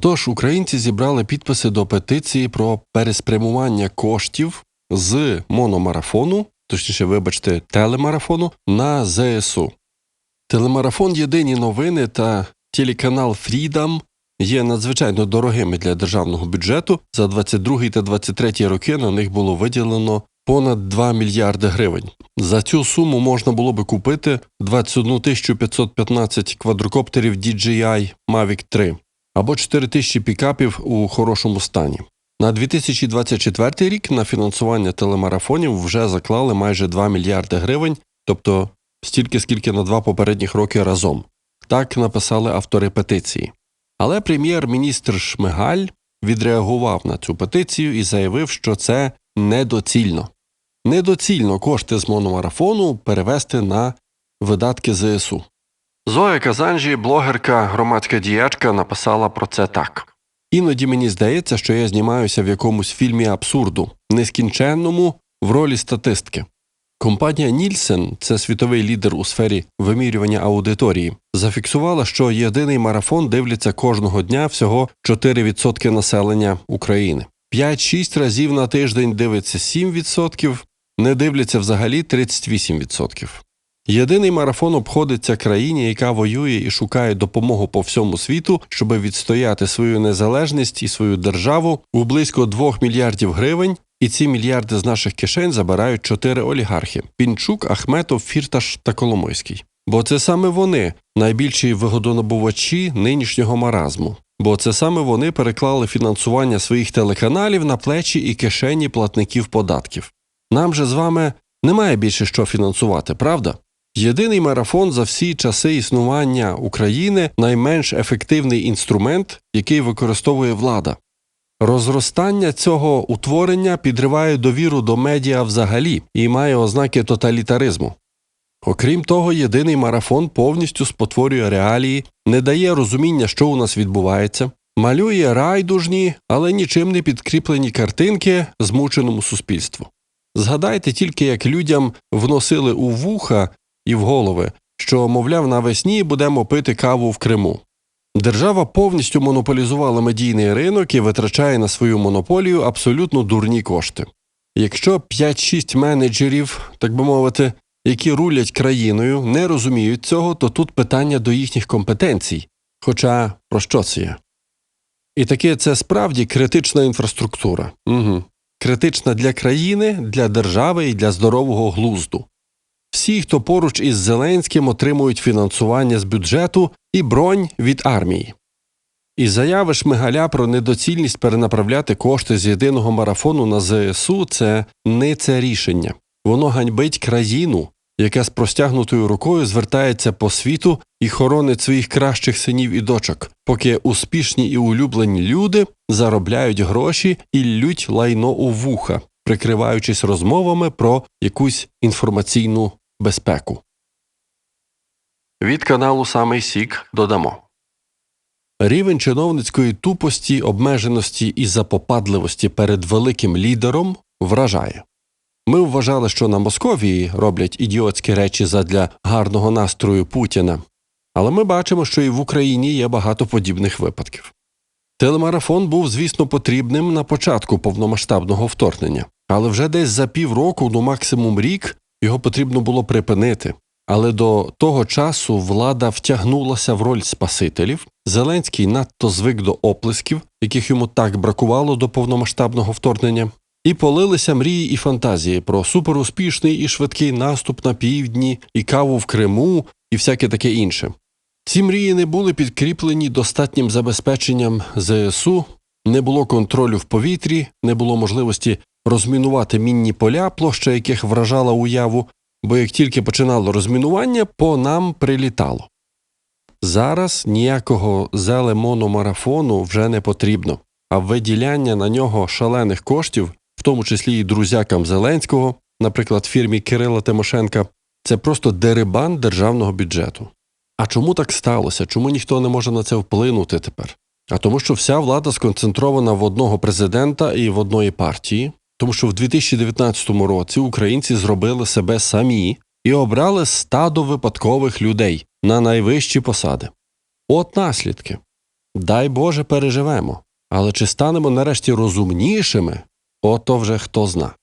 Отож, українці зібрали підписи до петиції про переспрямування коштів з мономарафону, точніше, вибачте, телемарафону на ЗСУ. Телемарафон Єдині новини та телеканал Фрідам є надзвичайно дорогими для державного бюджету. За 22 та 23 роки на них було виділено понад 2 мільярди гривень. За цю суму можна було би купити 21 515 квадрокоптерів DJI Mavic 3 або 4 тисячі пікапів у хорошому стані. На 2024 рік на фінансування телемарафонів вже заклали майже 2 мільярди гривень, тобто стільки, скільки на два попередніх роки разом. Так написали автори петиції. Але прем'єр-міністр Шмигаль відреагував на цю петицію і заявив, що це недоцільно. Недоцільно кошти з мономарафону перевести на видатки ЗСУ. Зоя Казанжі, блогерка, громадська діячка, написала про це так. Іноді мені здається, що я знімаюся в якомусь фільмі абсурду, нескінченному в ролі статистки. Компанія Нільсен, це світовий лідер у сфері вимірювання аудиторії, зафіксувала, що єдиний марафон дивляться кожного дня всього 4% населення України. 5-6 разів на тиждень дивиться 7%, не дивляться взагалі 38%. Єдиний марафон обходиться країні, яка воює і шукає допомогу по всьому світу, щоб відстояти свою незалежність і свою державу у близько 2 мільярдів гривень. І ці мільярди з наших кишень забирають чотири олігархи: Пінчук, Ахметов, Фірташ та Коломойський. Бо це саме вони найбільші вигодонабувачі нинішнього маразму. Бо це саме вони переклали фінансування своїх телеканалів на плечі і кишені платників податків. Нам же з вами немає більше що фінансувати, правда? Єдиний марафон за всі часи існування України найменш ефективний інструмент, який використовує влада. Розростання цього утворення підриває довіру до медіа взагалі і має ознаки тоталітаризму. Окрім того, єдиний марафон повністю спотворює реалії, не дає розуміння, що у нас відбувається, малює райдужні, але нічим не підкріплені картинки змученому суспільству. Згадайте тільки, як людям вносили у вуха і в голови, що, мовляв, навесні будемо пити каву в Криму. Держава повністю монополізувала медійний ринок і витрачає на свою монополію абсолютно дурні кошти. Якщо 5-6 менеджерів, так би мовити, які рулять країною, не розуміють цього, то тут питання до їхніх компетенцій. Хоча про що це є? І таке це справді критична інфраструктура. Угу. Критична для країни, для держави і для здорового глузду. Всі, хто поруч із Зеленським, отримують фінансування з бюджету і бронь від армії. І заяви Шмигаля про недоцільність перенаправляти кошти з єдиного марафону на ЗСУ це не це рішення. Воно ганьбить країну, яка з простягнутою рукою звертається по світу і хоронить своїх кращих синів і дочок, поки успішні і улюблені люди заробляють гроші і лють лайно у вуха, прикриваючись розмовами про якусь інформаційну безпеку. Від каналу Самий Сік додамо. Рівень чиновницької тупості, обмеженості і запопадливості перед великим лідером вражає. Ми вважали, що на Московії роблять ідіотські речі задля гарного настрою Путіна, але ми бачимо, що і в Україні є багато подібних випадків. Телемарафон був, звісно, потрібним на початку повномасштабного вторгнення, але вже десь за півроку, ну максимум рік, його потрібно було припинити. Але до того часу влада втягнулася в роль спасителів. Зеленський надто звик до оплесків, яких йому так бракувало до повномасштабного вторгнення, і полилися мрії і фантазії про суперуспішний і швидкий наступ на півдні, і каву в Криму, і всяке таке інше. Ці мрії не були підкріплені достатнім забезпеченням ЗСУ, не було контролю в повітрі, не було можливості розмінувати мінні поля, площа яких вражала уяву, бо як тільки починало розмінування, по нам прилітало. Зараз ніякого зелемономарафону вже не потрібно, а виділяння на нього шалених коштів, в тому числі і друзякам Зеленського, наприклад, фірмі Кирила Тимошенка, це просто дерибан державного бюджету. А чому так сталося? Чому ніхто не може на це вплинути тепер? А тому, що вся влада сконцентрована в одного президента і в одної партії, тому що в 2019 році українці зробили себе самі і обрали стадо випадкових людей на найвищі посади. От наслідки. дай Боже, переживемо. Але чи станемо нарешті розумнішими, ото вже хто зна.